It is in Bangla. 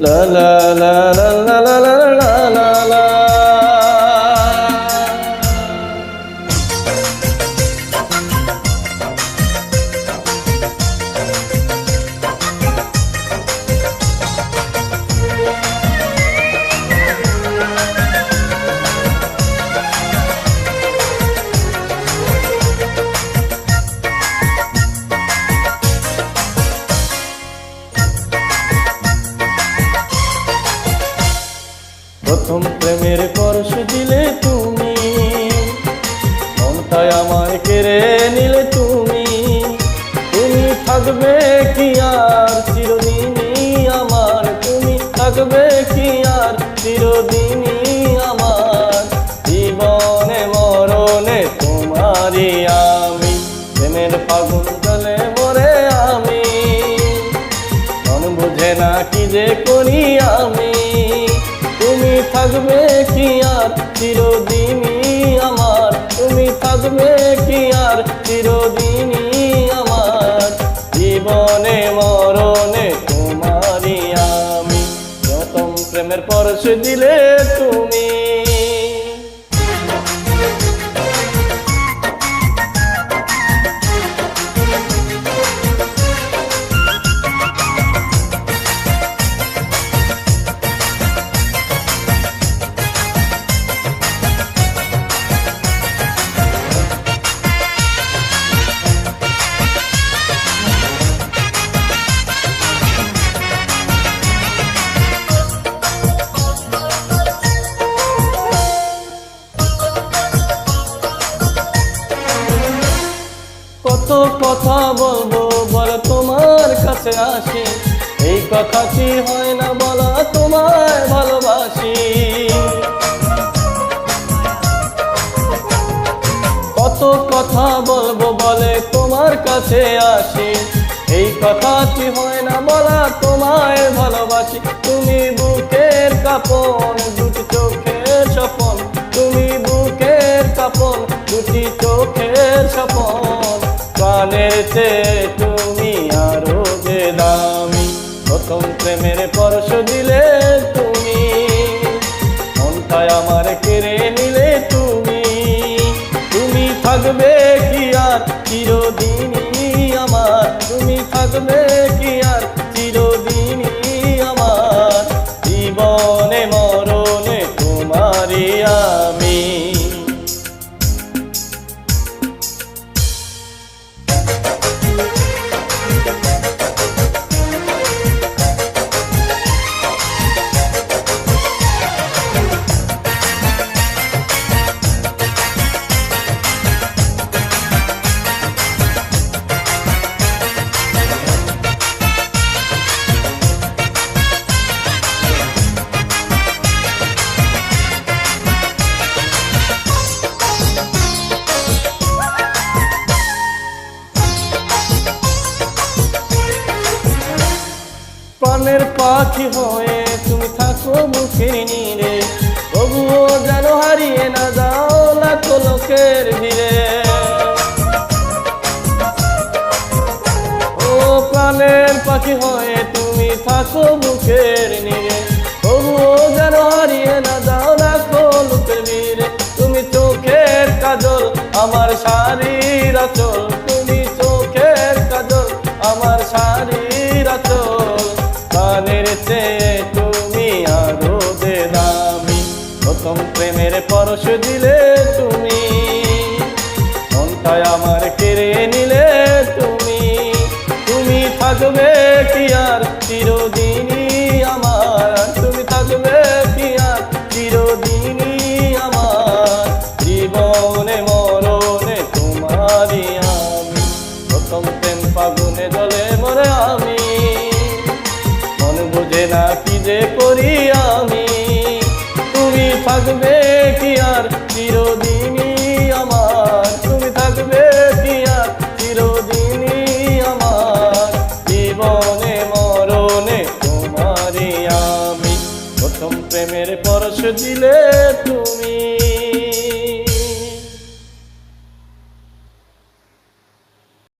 la কেড়ে নিলে তুমি তুমি থাকবে কি আর? চিরদিনই আমার তুমি থাকবে কি আর? চিরদিনই আমার জীবনে, মরণে তোমারই আমি। প্রেমের ফাগুন জলে মরে আমি। মন বুঝে না কি যে করি আমি। তুমি থাকবে কি আর? চিরদিনই আমার থাকবে কি আর? চিরদিনই আমার জীবনে মরণে তোমারই আমি। প্রথম প্রেমের পরশ দিলে তুমি কথা বলব, বলে তোমার কাছে আসি। এই কথা কি হয় না বলা তোমায় ভালোবাসি। কত কথা বলব, বলে তোমার কাছে আসি। এই কথা কি হয় না বলা তোমায় ভালোবাসি। তুমি বুকের কাপন, দুটি চোখের স্বপন। তুমি বুকের কাপন, দুটি চোখের স্বপন। চেয়ে তুমি আরও যে দামি। প্রথম প্রেমের পরশ দিলে তুমি। মনটায় আমার কেড়ে নিলে তুমি। তুমি থাকবে কি আর চিরদিনই? পাখি হয়ে তুমি থাকো মুখের নীরে। তবুও যেন হারিয়ে না যাও লাখো লোকের ভিড়ে। ও প্রাণের পাখি হয়ে তুমি থাকো মুখের নীরে। তবুও যেন হারিয়ে না যাও লাখো লোকের ভিড়ে। তুমি চোখের কাজল আমার শাড়ির প্রাণের তুমি আরও বেদামি। প্রথম প্রেমের পরশ দিলে তুমি, মনটায় আমার কেড়ে নিলে তুমি। তুমি থাকবে কি আর চিরদিনই আমার তুমি থাকবে কি আর চিরদিনই থাকবে কি আর? চিরদিনই আমার। তুমি থাকবে কি আর? চিরদিনই আমার। জীবনে, মরণে তোমারই আমি। প্রথম প্রেমের পরশ দিলে